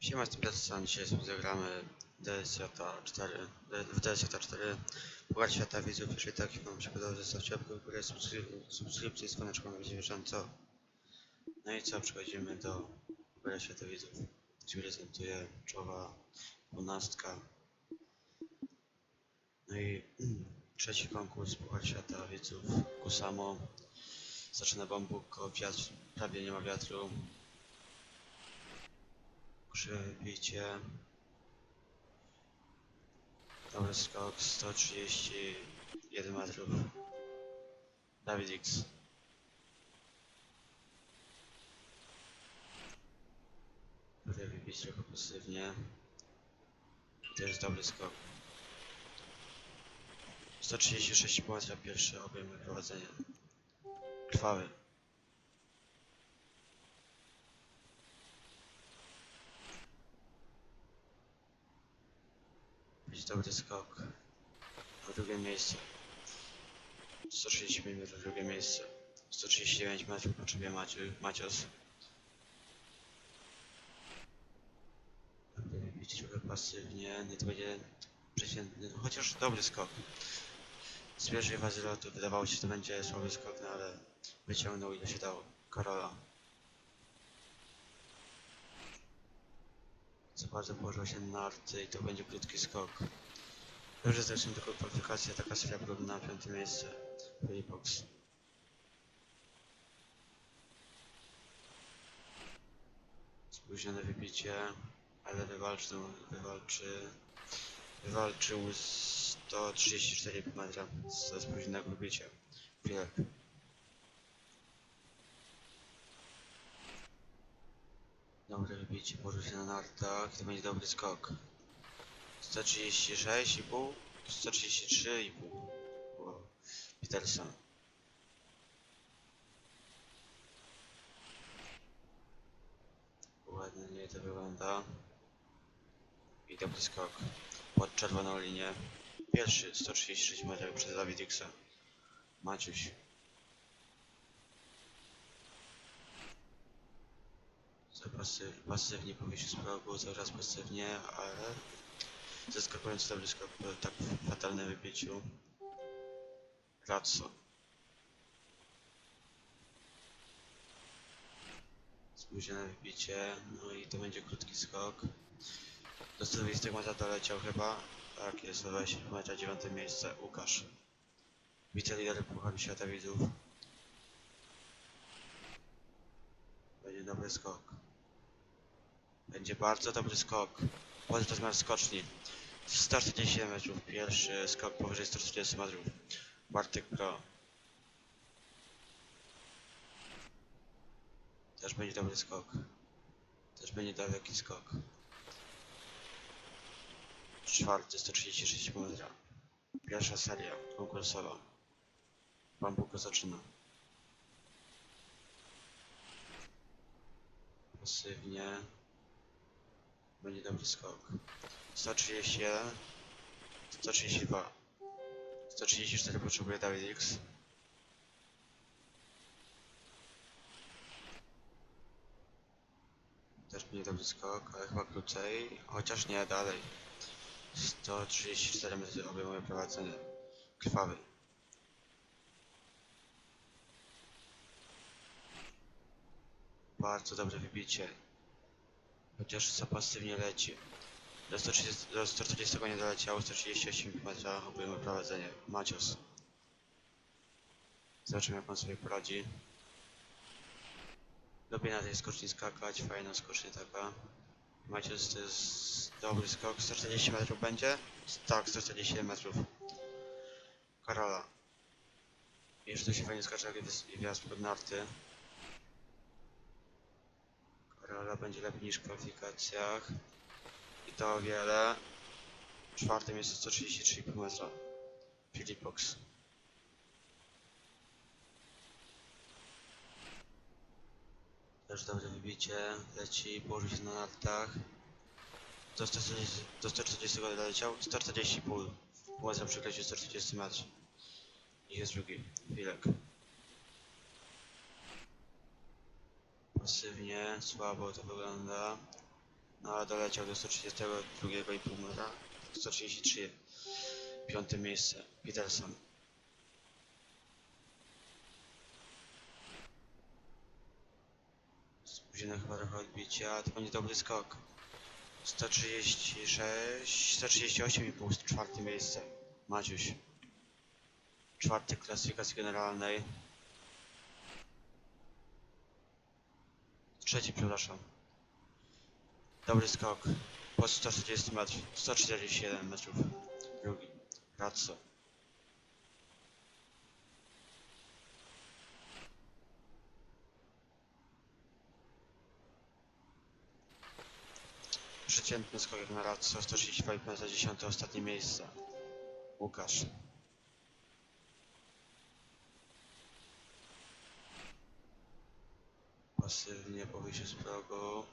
Siema, jestem Deadson, dzisiaj sobie zagramy DSJ 4, w DSJ 4 Puchar Świata Widzów, jeżeli tak wam podoba, zostawcie łapkę w górę, subskryp- subskrypcję z dzwoneczką będzie bieżąco. No i co, przechodzimy do Puchara Świata Widzów, gdzie prezentuje czołowa dwunastka. No i trzeci konkurs Puchar Świata Widzów, Kusamo. Zaczyna bambuko, wiatr, prawie nie ma wiatru. Przebicie. Dobry skok 131 metrów. Dawid X. Próbuję wybić trochę pasywnie. To jest dobry skok. 136 metra pierwszy obejmuje prowadzenie. Krwawy. Być dobry skok. Na drugie miejsce. 135 metrów drugie miejsce. 139 metrów potrzebuje Maciu, Macios. Będę bić trochę pasywnie, nie to będzie przeciętny, chociaż dobry skok. Z pierwszej fazy lotu wydawało się, że to będzie słaby skok, no ale wyciągnął ile się dało. Karola. Co bardzo położył się na i to będzie krótki skok. Dobrze, zresztą tylko kwalifikacja, taka seria próbna na piąte miejsce. Box. Spóźnione wybicie, ale wywalczył, wywalczy, wywalczył 134 metra ze spóźnionego wybicia. Chwilek. Dobre wybicie, położył się na nartach, to będzie dobry skok. 136,5, 133,5. Wow. Peterson. Ładnie to wygląda. I dobry skok. Pod czerwoną linię. Pierwszy 136 metrów przed Dawid Xa. Maciuś. Za pasyw, pasywnie powiesił z progu, cały czas pasywnie, ale zaskakująco dobry skok po tak fatalnym wybieciu. Ratso. Spóźnione wybicie, no i to będzie krótki skok. Do 120 metra doleciał chyba. Tak, jest 20 metra, 9 miejsce, Łukasz. Wicelider Pucharu Świata Widzów. Będzie dobry skok. Będzie bardzo dobry skok. Pod rozmiar skoczni. 147 metrów. Pierwszy skok powyżej 140 metrów. Bartek Pro. Też będzie dobry skok. Też będzie daleki skok. Czwarty 136 metra. Pierwsza seria konkursowa. Bambuko zaczyna. Pasywnie. Będzie dobry skok. 131. 132. 134 potrzebuje Dawid X. Też będzie dobry skok, ale chyba krócej. Chociaż nie, dalej. 134 metry obejmuje prowadzenie. Krwawy. Bardzo dobre wybicie. Chociaż za pasywnie leci. Do 130, do 140 nie doleciało, 138 metra obejmuje prowadzenie. Macios. Zobaczymy jak on sobie poradzi. Lubię na tej skoczni skakać, fajna skocznia taka. Macios to jest dobry skok, 140 metrów będzie? Tak, 147 metrów. Karola. Jeszcze tu się fajnie skacze jak wjazd pod narty. Karola będzie lepiej niż w kwalifikacjach. I to o wiele. Czwarte miejsce 133,5 metra. Filipox. Też dobre wybicie. Leci, położył się na nartach. Do 140, do 140 doleciał. 140,5. Metra przekroczył 140 metrów. I jest drugi. Wilek. Pasywnie, słabo to wygląda. no a doleciał do 132,5 metra. 133. Piąte miejsce. Peterson. Spóźnione chyba trochę odbicie, ale to będzie dobry skok. 136, 138,5 czwarte miejsce. Maciuś. Czwarty klasyfikacji generalnej. Trzeci, przepraszam. Dobry skok. Po 140 metrów. 147 metrów. Drugi. Razzo. Przeciętny skok na Razzo. 135 metrów, 10 ostatnie miejsce. Łukasz. Pasywnie po wyjściu z progu.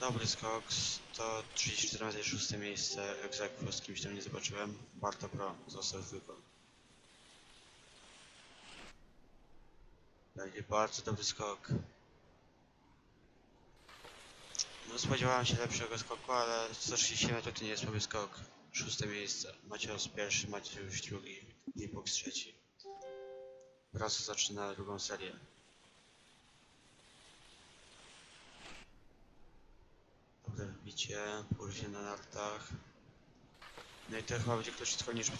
Dobry skok, 134 metry, szóste miejsce, egzekwo, z kimś tam nie zobaczyłem. Barto Pro został tylko. Będzie bardzo dobry skok. No spodziewałem się lepszego skoku, ale 137 metrów to nie jest słaby skok. Szóste miejsce, Macios pierwszy, Maciuś drugi, Lipox trzeci. Wraz zaczyna drugą serię. Wbicie, pójście na nartach. No i to chyba będzie krótko niż w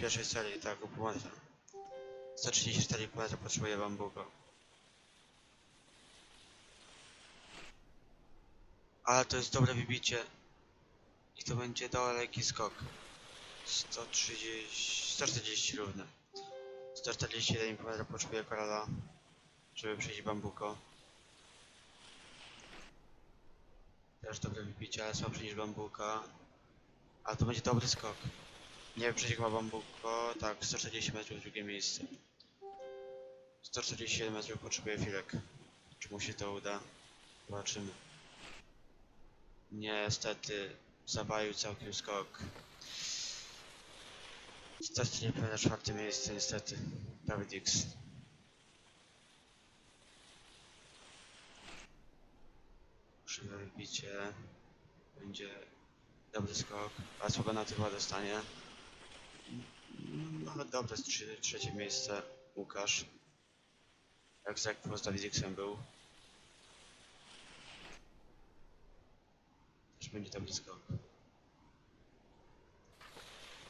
pierwszej serii, tak, u metra. 134 metra potrzebuje bambuko. Ale to jest dobre wybicie. I to będzie daleki skok. 130, 140 równe. 141 metra potrzebuje Korala, żeby przejść bambuko. Też dobre wybicie, ale słabsze niż bambuka. Ale to będzie dobry skok. Nie wiem, przecież chyba bambuko. Tak, 140 metrów drugie miejsce. 147 metrów potrzebuje Filek. Czy mu się to uda? Zobaczymy. Niestety, zabalił całkiem skok. 140 na czwarte miejsce, niestety. Dawid X. Krzywe wybicie. Będzie dobry skok. A słaba na chyba dostanie. No dobre, trzy, trzecie miejsce. Łukasz. Jak Zekwo z Dawidixem był. Też będzie dobry skok.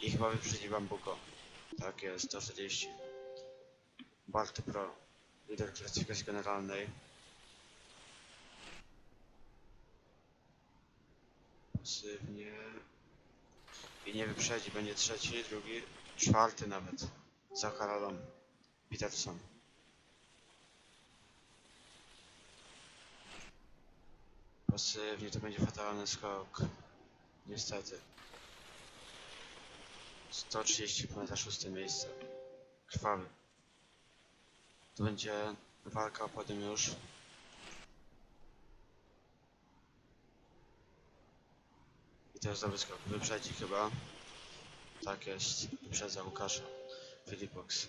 I chyba wyprzedzi Bambuko. Tak jest, 140. Barty Pro. Lider klasyfikacji generalnej. Pasywnie. I nie wyprzedzi, będzie trzeci, drugi, czwarty nawet. Za Karolą. Peterson. Pasywnie to będzie fatalny skok. Niestety. 130 km szóste miejsce. Krwawy. To będzie walka o podium już. I to jest dobry skok. Wyprzedzi chyba. Tak jest. Wyprzedza Łukasza. Filipox.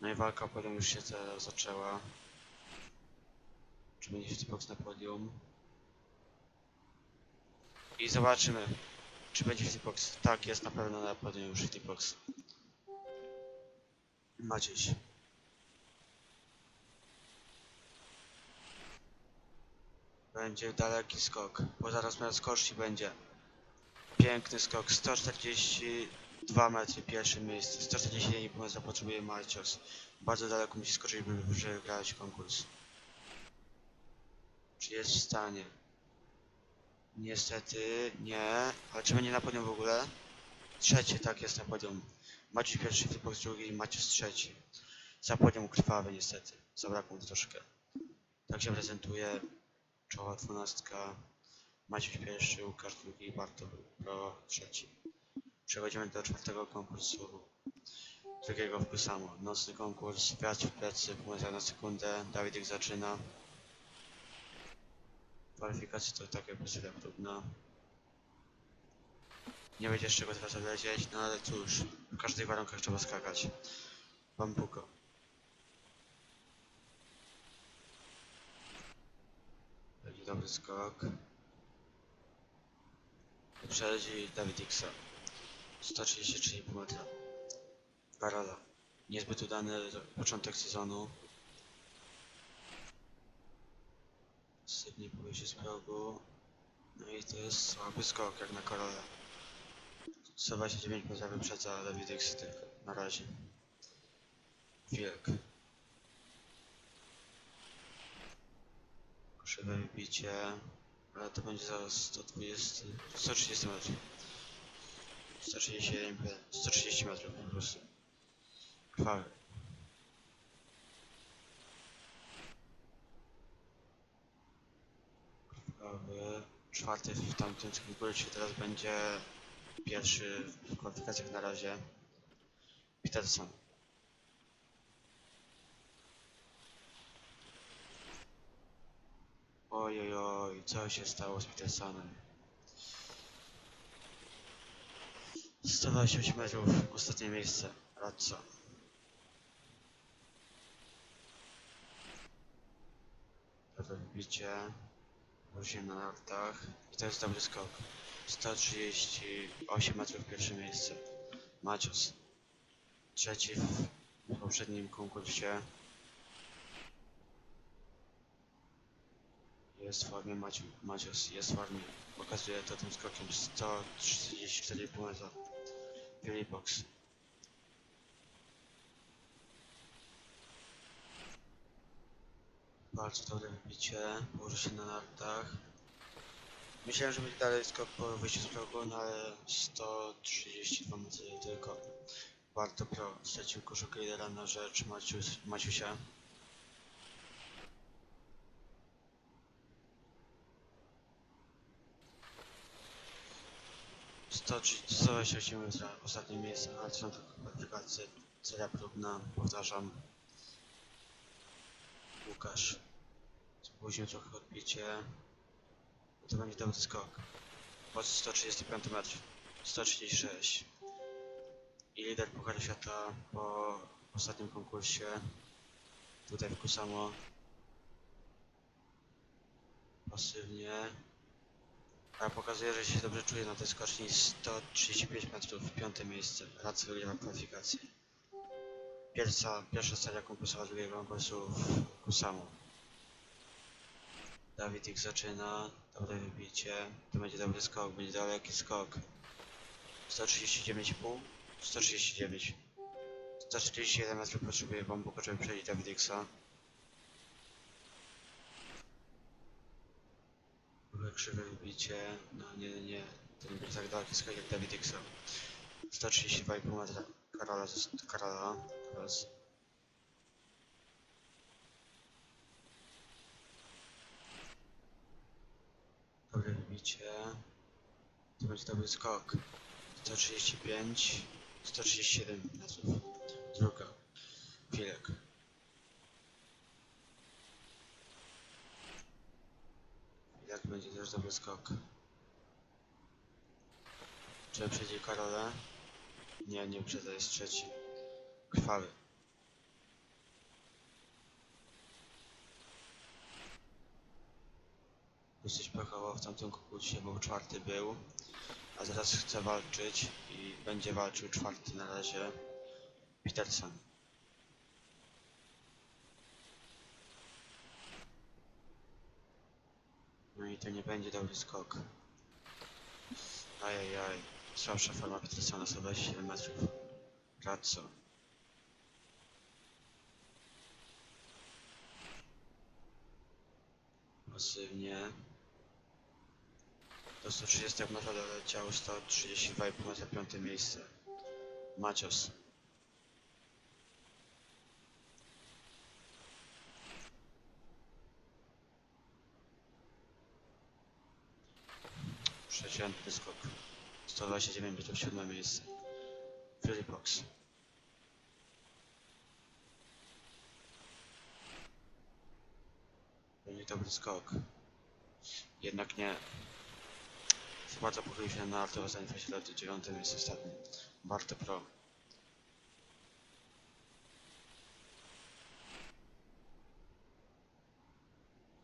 No i walka podium już się teraz zaczęła. Czy będzie Filipox na podium? I zobaczymy. Czy będzie Filipox? Tak, jest na pewno na podium już Filipox. Maciej. Będzie daleki skok, bo zaraz na skoczni będzie. Piękny skok, 142 metry, pierwsze miejsce, 141 metra potrzebuje Marcios. Bardzo daleko musi skoczyć, by wygrać konkurs. Czy jest w stanie? Niestety nie, ale czy będzie na podium w ogóle? Trzeci, tak jest na podium. Maciuś pierwszy, Filipok drugi i Maciuś trzeci. Za podium krwawy niestety, zabrakło mu troszkę. Tak się prezentuje czoła dwunastka. Maciuś pierwszy, Łukasz drugi, Barto Pro trzeci. Przechodzimy do czwartego konkursu. Drugiego w samo. Nocny konkurs, wiatr w plecy, pół na sekundę. Dawid ich zaczyna. Kwalifikacje to takie pozycja trudna. Nie będzie z czego teraz lecieć, no ale cóż, w każdych warunkach trzeba skakać. Bambuko. Będzie dobry skok. Wyprzedzi Dawid Xa. 133,5 metra. Karola. Niezbyt udany początek sezonu. Sydney pojeździ z progu. No i to jest słaby skok jak na Karola. 129 metra wyprzedza Dawid X tylko na razie. Wilk. Krzywe wybicie. Ale to będzie za 120, 130 metrów. 137, 130 metrów po prostu. Krwawy. Krwawy. Czwarty w tamtym konkursie, teraz będzie pierwszy w kwalifikacjach na razie. Peterson. Oj, oj, oj, co się stało z Petersonem? 128 metrów, ostatnie miejsce, Radco. Dobre wybicie, się na nartach i to jest dobry skok. 138 metrów pierwsze miejsce. Macios. Trzeci w poprzednim konkursie. Jest w formie Maci Macios, jest w formie. Pokazuje to tym skokiem 134,5 metra. Filipox. Bardzo dobre wybicie, położy się na nartach. Myślałem, że będzie dalej skok po wyjściu z progu, no ale 132 metry tylko. Warto Pro stracił koszulkę lidera na rzecz Macius, Maciusia. Sto trzydzieści metra, ostatnie miejsce, kwalifikacje, seria próbna, powtarzam. Łukasz. Spóźnił trochę odbicie. To będzie dobry skok. Po 135 metr. 136. I lider Pucharu Świata po ostatnim konkursie. Tutaj w Kusamo. Pasywnie. A pokazuje, że się dobrze czuje na tej skoczni 135 metrów, piąte miejsce. Radzę wygrywa kwalifikację. Pierwsza, pierwsza seria konkursowa drugiego konkursu w Kusamo. Dawid ich zaczyna, dobre wybicie, to będzie dobry skok, będzie daleki skok. 139,5, 139. 141 metrów potrzebuje bombu, żeby przejść Dawid Xa. Trochę krzywe wybicie, no nie, nie, to nie będzie tak daleki skok jak Dawid Xa. 132,5 metra. Karola, Karola, teraz. Dobre wybicie. To będzie dobry skok. 135, 137 metrów. Druga. Chwilek. Jak będzie też dobry skok. Czy przejdzie Karolę? Nie, nie uprzedza, jest trzeci. Krwawy. Dosyć pechowo w tamtym konkursie, bo czwarty był. A teraz chce walczyć i będzie walczył czwarty na razie. Peterson. No i to nie będzie dobry skok. Ajajaj. Słabsza forma Petersona, 127 metrów. Razzo. Pasywnie. Do 130 metra doleciał 132,5 metra piąte miejsce. Macios. Przeciętny skok. 129 metrów siódme miejsce. Filipox. Będzie dobry skok. Jednak nie. Bardzo pochylił się na Artur Zenfeld lat 9 jest ostatni. Barty Pro.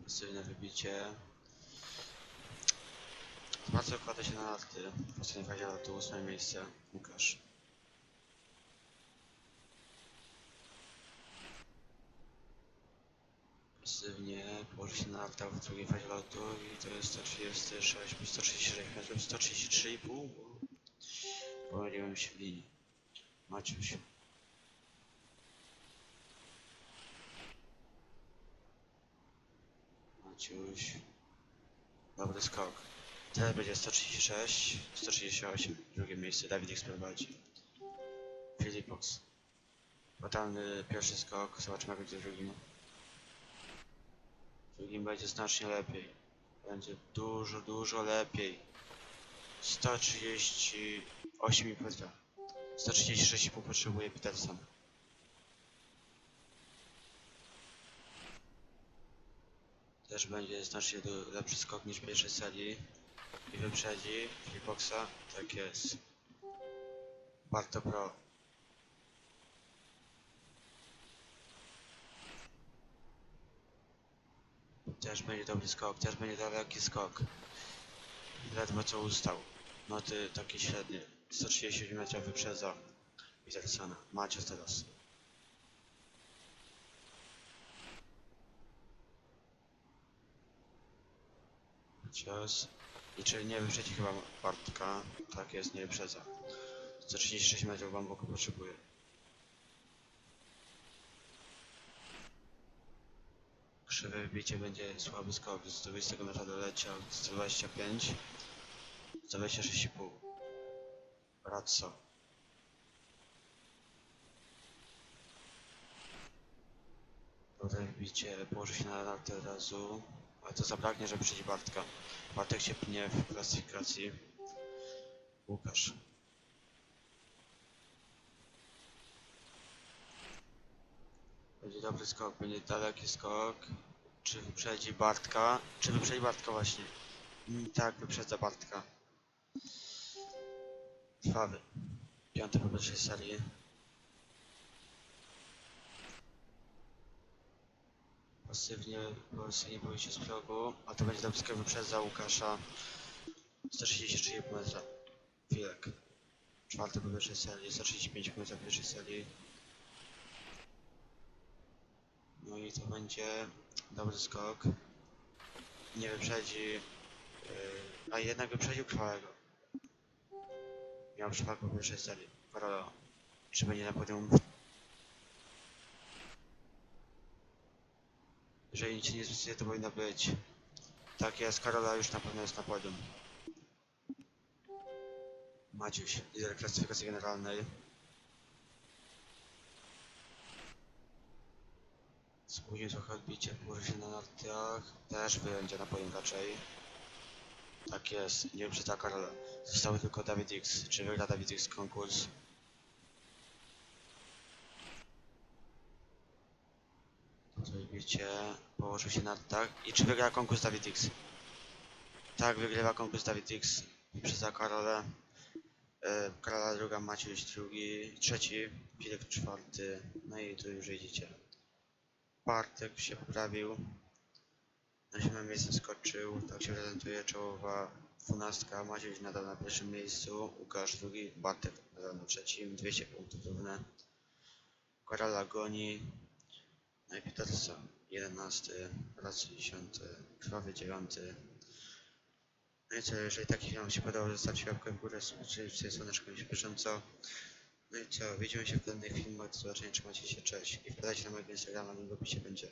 Pasywne wybicie. Bardzo kładę się na narty. W ostatniej fazie lotu ósme miejsce. Łukasz. Pasywnie położy się na nartach w drugiej fazie lotu i to jest 136, 136 metrów, 133,5, bo pomyliłem się w linii. Maciuś. Maciuś. Dobry skok. Teraz będzie 136, 138, drugie miejsce, Dawid prowadzi. Filipox. Fatalny pierwszy skok, zobaczymy jak będzie w drugim. W drugim będzie znacznie lepiej. Będzie dużo, dużo lepiej. 138,5 metra. 136,5 potrzebuje Peterson. Też będzie znacznie lepszy skok niż pierwszej serii. I wyprzedzi Filipoxa. Tak jest. Barto Pro. Też będzie dobry skok, też będzie daleki skok. Ledwo co ustał. Noty takie średnie. 137 metrów wyprzedza Petersona. Macie teraz. Cios. I czy nie wyprzedzi chyba Bartka? Tak jest, nie wyprzedza. 136 metrów głęboko potrzebuje. Krzywe wybicie będzie słaby skok. Z 20 metra doleciał 125. 126,5. Razzo. Dobre wybicie, położy się na od razu. Ale to zabraknie, żeby przejść Bartka. Bartek się pnie w klasyfikacji. Łukasz. Będzie dobry skok, będzie daleki skok. Czy wyprzedzi Bartka? Czy wyprzedzi Bartka właśnie? Tak, wyprzedza Bartka. Trwawy. Piąty po pierwszej serii. Pasywnie, pasywnie boję się z progu, a to będzie skok wyprzedza Łukasza. 133,5 metra. Wilek. Czwarty po pierwszej serii, 135 metrów po pierwszej serii. No i to będzie dobry skok. Nie wyprzedzi. Yy, a jednak wyprzedził krwawego. Miał przypadek po pierwszej serii. Karolo. Czy będzie na podium? Jeżeli nic nie zdecyduje, to powinno być. Tak jest, Karola już na pewno jest na podium. Maciuś, lider klasyfikacji generalnej. Spóźnił trochę odbicie, położył się na nartach. Też będzie na podium raczej. Tak jest, nie wyprzedza Karola. Zostały tylko David X. Czy wygra David X konkurs? To odbicie, położył się na tak. I czy wygra konkurs David X? Tak, wygrywa konkurs David X. Wyprzedza Karolę. E, Karola druga, Maciuś drugi, trzeci, Filip czwarty. No i tu już jedziecie. Bartek się poprawił. Na siódmym miejsce skoczył. Tak się prezentuje czołowa dwunastka. Maciuś nadal na pierwszym miejscu. Łukasz drugi. Bartek nadal na trzecim. 200 punktów równe. Karola goni. Peterson 11. Raz 10. Krwawy 9. No i co, jeżeli taki film się podobał, zostawcie łapkę w górę, subskrybujcie słoneczko mi się bieżąco. No i co, widzimy się w kolejnych filmach, do zobaczenia, trzymajcie się, cześć. I wpadajcie na mojego Instagrama, link w będzie.